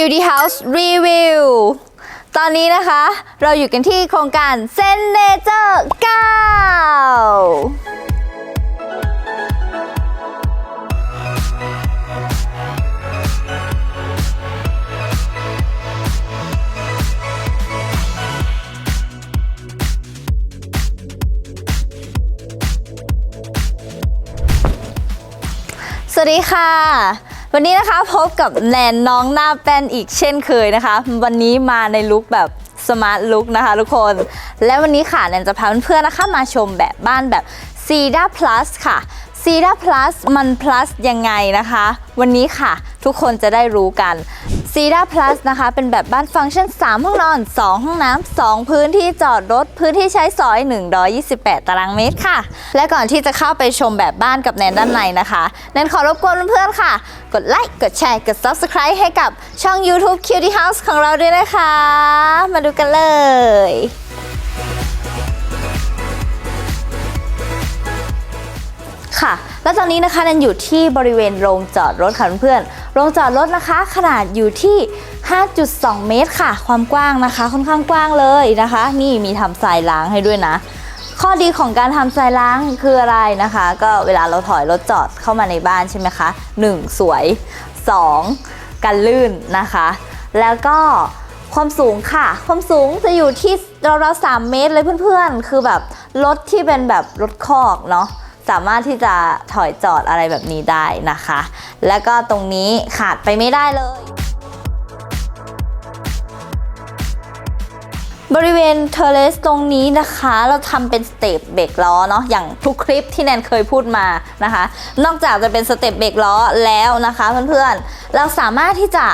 Cutie House Review ตอนนี้นะคะ เราอยู่กันที่โครงการเซนเนเจอร์9สวัสดีค่ะ วันนี้นะคะพบกับแนนน้องหน้าแป้นอีกเช่นเคยนะคะ วันนี้มาในลุคแบบสมาร์ทลุคนะคะทุกคน และวันนี้ค่ะแนนจะพาเพื่อนๆนะคะมาชมแบบบ้านแบบซีด้าพลัสค่ะซีด้าพลัสมันพลัสยังไงนะคะ วันนี้ค่ะ ทุกคนจะได้รู้กัน c e d a Plus นะคะ เป็นแบบบ้านฟังก์ชัน 3 ห้องนอน 2 ห้องน้ำ 2 พื้นที่จอดรถ พื้นที่ใช้สอย 128 ตารางเมตรค่ะ และก่อนที่จะเข้าไปชมแบบบ้านกับแนนด้านในนะคะแนนขอรบกวนเพื่อนๆค่ะ กดไลค์ กดแชร์ กด Subscribe ให้กับช่อง YouTube Cutie House ของเราด้วยนะคะ มาดูกันเลยค่ะ แล้วตอนนี้นะคะนันอยู่ที่บริเวณโรงจอดรถค่ะเพื่อน โรงจอดรถนะคะ ขนาดอยู่ที่ 5.2 เมตรค่ะ ความกว้างนะคะ ค่อนข้างกว้างเลยนะคะ นี่มีทำทรายล้างให้ด้วยนะ ข้อดีของการทำทรายล้างคืออะไรนะคะ ก็เวลาเราถอยรถจอดเข้ามาในบ้านใช่ไหมคะ 1 สวย 2 กันลื่นนะคะ แล้วก็ความสูงค่ะ ความสูงจะอยู่ที่ราวๆ3เมตรเลยเพื่อนๆ คือแบบรถที่เป็นแบบรถคอกเนาะ สามารถที่จะถอยจอดอะไรแบบนี้ได้นะคะ แล้วก็ตรงนี้ขาดไปไม่ได้เลย บริเวณเทเลสตรงนี้นะคะ เราทำเป็นสเต็ปเบรกล้อเนาะอย่างทุกคลิปที่แนนเคยพูดมานะคะ นอกจากจะเป็นสเต็ปเบรกล้อแล้วนะคะเพื่อนๆเราสามารถที่จะ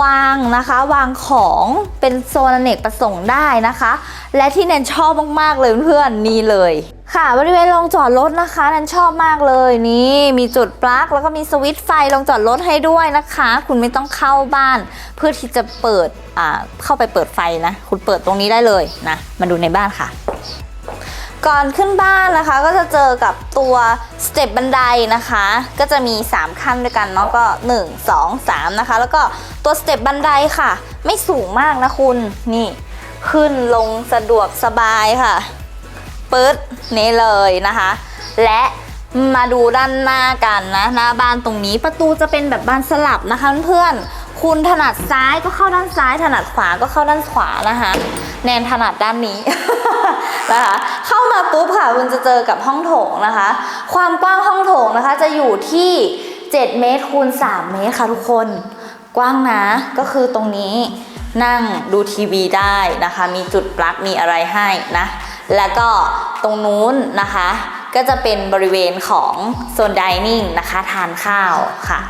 วางนะคะ วางของเป็นโซนอเนกประสงค์ได้นะคะ และที่แนนชอบมากๆเลยเพื่อนๆนี่เลย ค่ะบริเวณโรงจอดรถนะคะแนนชอบมากเลยนี่มีจุดปลั๊กแล้วก็มีสวิตช์ไฟโรงจอดรถให้ด้วยนะคะ คุณไม่ต้องเข้าบ้าน เพื่อที่จะเปิดเข้าไปเปิดไฟนะ คุณเปิดตรงนี้ได้เลยนะมาดูในบ้านค่ะ ก่อนขึ้นบ้านนะคะก็จะเจอกับตัวสเต็ปบันไดนะคะ ก็จะมี 3 ขั้นด้วยกันเนาะก็ 1 2 3 นะคะ แล้วก็ตัวสเต็ปบันไดค่ะ ไม่สูงมากนะคุณนี่ ขึ้นลงสะดวกสบายค่ะปึ๊ดนี่เลยนะคะ และมาดูด้านหน้ากันนะหน้าบ้านตรงนี้ประตูจะเป็นแบบบานสลับนะคะเพื่อนๆ คุณถนัดซ้ายก็เข้าด้านซ้าย ถนัดขวาก็เข้าด้านขวานะคะ แนนถนัดด้านนี้นะคะเข้ามาปุ๊บค่ะคุณจะเจอกับห้องโถงนะคะ ความกว้างห้องโถงนะคะ จะอยู่ที่ 7 เมตรคูณ 3 เมตรค่ะทุกคน กว้างนะก็คือตรงนี้นั่งดูทีวีได้นะคะ มีจุดปลั๊กมีอะไรให้นะ แล้วก็ตรงนู้นนะคะ ก็จะเป็นบริเวณของโซนดิเนิ่งนะคะทานข้าวค่ะ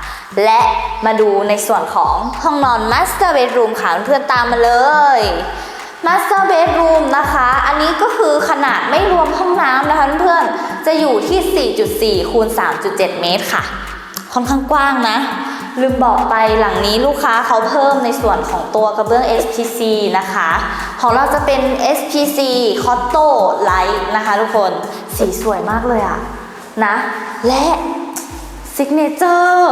และมาดูในส่วนของห้องนอน Master Bedroom ค่ะเพื่อนๆตามมาเลย Master Bedroom นะคะ อันนี้ก็คือขนาดไม่รวมห้องน้ำนะคะเพื่อนๆจะอยู่ที่ 4.4 คูณ 3.7 เมตรค่ะ ค่อนข้างกว้างนะ ลืมบอกไปหลังนี้ลูกค้าเขาเพิ่มในส่วนของตัวกระเบื้อง SPC นะคะ ของเราจะเป็น SPC Cotto Light นะคะทุกคน สีสวยมากเลยอะนะ และ Signature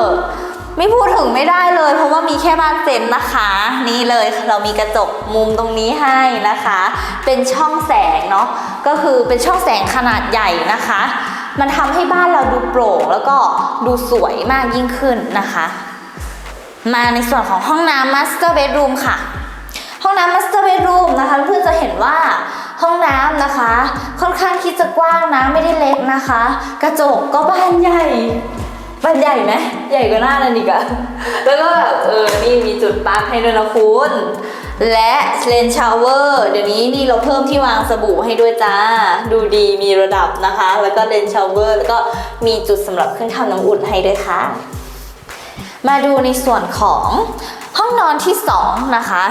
ไม่พูดถึงไม่ได้เลย เพราะว่ามีแค่บ้านเซนนะคะ นี่เลยเรามีกระจกมุมตรงนี้ให้นะคะ เป็นช่องแสงเนาะก็คือเป็นช่องแสงขนาดใหญ่นะคะ มันทำให้บ้านเราดูโปร่งแล้วก็ดูสวยมากยิ่งขึ้นนะคะ มาในส่วนของห้องน้ำ Master Bedroom ค่ะ ห้องน้ำ Master Bedroom นะคะเพื่อนจะเห็นว่า ห้องน้ำนะคะ ค่อนข้างที่จะกว้างนะไม่ได้เล็กนะคะ กระจกก็บานใหญ่บานใหญ่ไหมใหญ่กว่าหน้านั่นอีกอะแล้วก็แบบเออนี่มีจุดปลั๊กให้ด้วยนะคุณและเลนชาวเวอร์เดี๋ยวนี้นี่เราเพิ่มที่วางสบู่ให้ด้วยจ้า ดูดีมีระดับนะคะ แล้วก็เลนชาวเวอร์แล้วก็มีจุดสำหรับเครื่องทำน้ำอุ่นให้ด้วยค่ะ มาดูในส่วนของห้องนอนที่ 2 นะคะ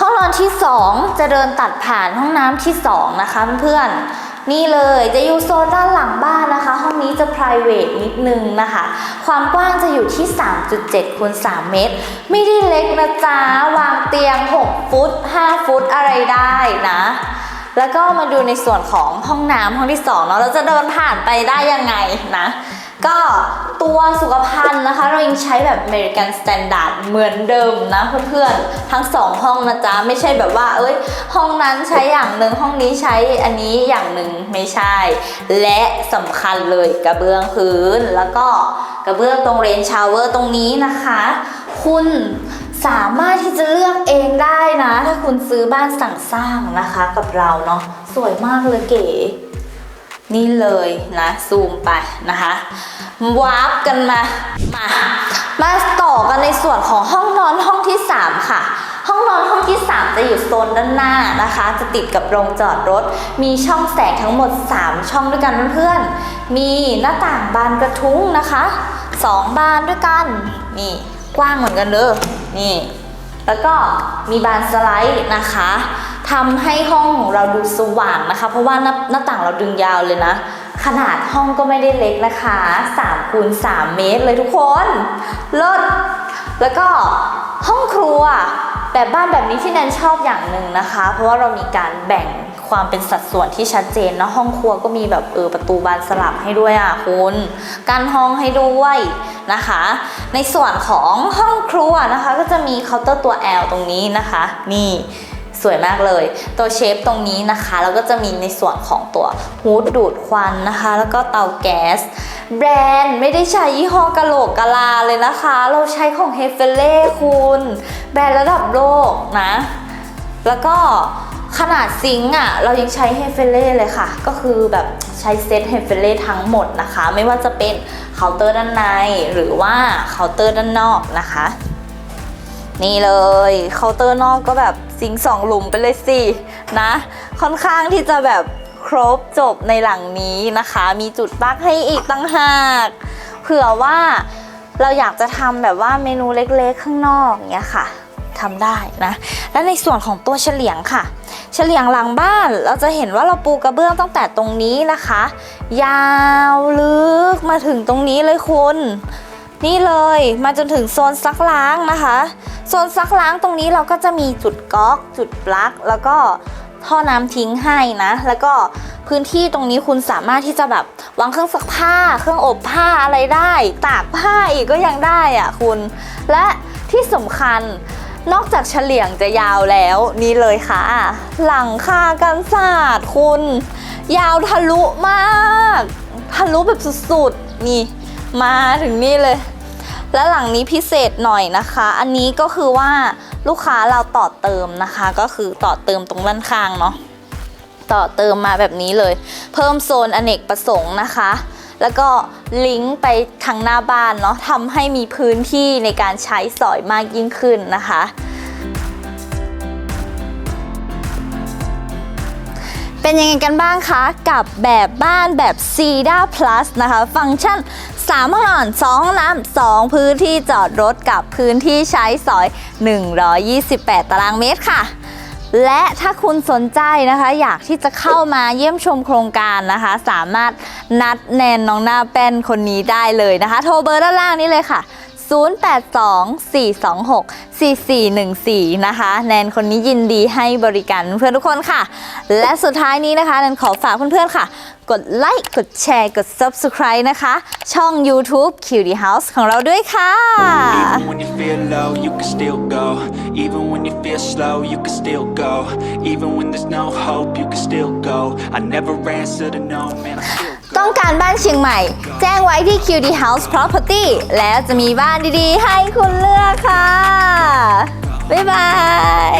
ห้องนอนที่ 2 จะเดินตัดผ่านห้องน้ำที่ 2 นะคะเพื่อนๆนี่เลยจะอยู่โซนด้านหลังบ้านนะคะ ห้องนี้จะ private นิดนึงนะคะ ความกว้างจะอยู่ที่ 3.7คูณ3เมตร ไม่ได้เล็กนะจ๊ะ วางเตียง 6 ฟุต 5 ฟุตอะไรได้นะแล้วก็มาดูในส่วนของห้องน้ำห้องที่2เนาะเราจะเดินผ่านไปได้ยังไงนะ ก็ตัวสุขภัณฑ์นะคะ เรายังใช้แบบ American Standard เหมือนเดิมนะเพื่อนๆ ทั้งสองห้องนะจ๊ะ ไม่ใช่แบบว่า เอ้ย ห้องนั้นใช้อย่างหนึ่งห้องนี้ใช้อันนี้อย่างหนึ่งไม่ใช่ และสำคัญเลยกระเบื้องพื้น แล้วก็กระเบื้องตรงเรนชาวเวอร์ตรงนี้นะคะ คุณสามารถที่จะเลือกเองได้นะ ถ้าคุณซื้อบ้านสั่งสร้างนะคะกับเราเนาะสวยมากเลยเก๋ นี่เลยนะซูมไปนะคะวาร์ปกันมา มา มาต่อกันในส่วนของห้องนอนห้องที่ 3 ค่ะ ห้องนอนห้องที่ 3 จะอยู่โซนด้านหน้านะคะ จะติดกับโรงจอดรถ มีช่องแสงทั้งหมด 3 ช่องด้วยกันเพื่อนๆ มีหน้าต่างบานกระทุ้งนะคะ 2 บานด้วยกัน นี่กว้างเหมือนกันเลยนี่ แล้วก็มีบานสไลด์นะคะ ทำให้ห้องของเราดูสว่างนะคะ เพราะว่าหน้าหน้าต่างเราดึงยาวเลยนะ ขนาดห้องก็ไม่ได้เล็กนะคะ3คูณ3เมตรเลยทุกคนเลิศแล้วก็ห้องครัวแบบบ้านแบบนี้ที่แนนชอบอย่างหนึ่งนะคะ เพราะว่าเรามีการแบ่งความเป็นสัดส่วนที่ชัดเจนนะห้องครัวก็มีแบบเออประตูบานสลับให้ด้วยอะคุณการห้องให้ด้วยนะคะ ในส่วนของห้องครัวนะคะ ก็จะมีเคาน์เตอร์ตัว L ตรงนี้นะคะ นี่ สวยมากเลย ตัวเชฟตรงนี้นะคะ แล้วก็จะมีในส่วนของตัวฮูดดูดควันนะคะ แล้วก็เตาแก๊ส แบรนด์ไม่ได้ใช้ยี่ห้อกะโหลกกะลาเลยนะคะ เราใช้ของเฮเฟเล่คุณ แบรนด์ระดับโลกนะ แล้วก็ขนาดซิงค์อะ เรายังใช้เฮเฟเล่เลยค่ะ ก็คือแบบใช้เซตเฮเฟเล่ทั้งหมดนะคะ ไม่ว่าจะเป็นเคาน์เตอร์ด้านในหรือว่าเคาน์เตอร์ด้านนอกนะคะ นี่เลยเคาน์เตอร์นอกก็แบบซิงสองหลุมไปเลยสินะ ค่อนข้างที่จะแบบครบจบในหลังนี้นะคะ มีจุดปลั๊กให้อีกตั้งหากเผื่อว่าเราอยากจะทำแบบว่าเมนูเล็กๆข้างนอกอย่างเงี้ยค่ะทำได้นะ และในส่วนของตัวเฉลียงค่ะ เฉลียงหลังบ้านเราจะเห็นว่าเราปูกระเบื้องตั้งแต่ตรงนี้นะคะ ยาวลึกมาถึงตรงนี้เลยคุณ นี่เลยมาจนถึงโซนซักล้างนะคะ โซนซักล้างตรงนี้เราก็จะมีจุดก๊อก จุดปลั๊กแล้วก็ท่อน้ำทิ้งให้นะ แล้วก็พื้นที่ตรงนี้คุณสามารถที่จะแบบวางเครื่องซักผ้า เครื่องอบผ้าอะไรได้ ตากผ้าอีกก็ยังได้อะคุณ และที่สำคัญนอกจากเฉลียงจะยาวแล้วนี่เลยค่ะ หลังคากันศาสตร์คุณ ยาวทะลุมาก ทะลุแบบสุดๆนี่ มาถึงนี่เลย และหลังนี้พิเศษหน่อยนะคะ อันนี้ก็คือว่าลูกค้าเราต่อเติมนะคะ ก็คือต่อเติมตรงด้านข้างเนาะต่อเติมมาแบบนี้เลย เพิ่มโซนอเนกประสงค์นะคะ แล้วก็ลิงก์ไปทางหน้าบ้านเนาะทำให้มีพื้นที่ในการใช้สอยมากยิ่งขึ้นนะคะ เป็นยังไงกันบ้างคะ กับแบบบ้านแบบ c e d a Plus นะคะ ฟังก์ชัน 3 ห้องนอน 2 ห้องน้ำ 2 พื้นที่จอดรถกับพื้นที่ใช้สอย 128 ตารางเมตรค่ะและถ้าคุณสนใจนะคะ อยากที่จะเข้ามาเยี่ยมชมโครงการนะคะ สามารถนัดแนนน้องหน้าแป้นคนนี้ได้เลยนะคะ โทรเบอร์ด้านล่างนี้เลยค่ะ 0824264414 นะคะ แนนคนนี้ยินดีให้บริการเพื่อนทุกคนค่ะ และสุดท้ายนี้นะคะ แนนขอฝากเพื่อนๆค่ะ กดไลค์ กดแชร์ กด Subscribe นะคะ ช่อง YouTube Cutie House ของเราด้วยค่ะ Even when you feel low, you can still go. Even when you feel slow, you can still go. Even when there's no hope, you can still go. I never answer to no, man, I still go. ต้องการบ้านเชียงใหม่ แจ้งไว้ที่ Cutie House Property แล้วจะมีบ้านดีๆ ให้คุณเลือกค่ะ บ๊ายบา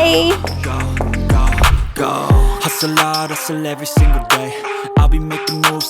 ย go. Hustle hard, hustle every single day.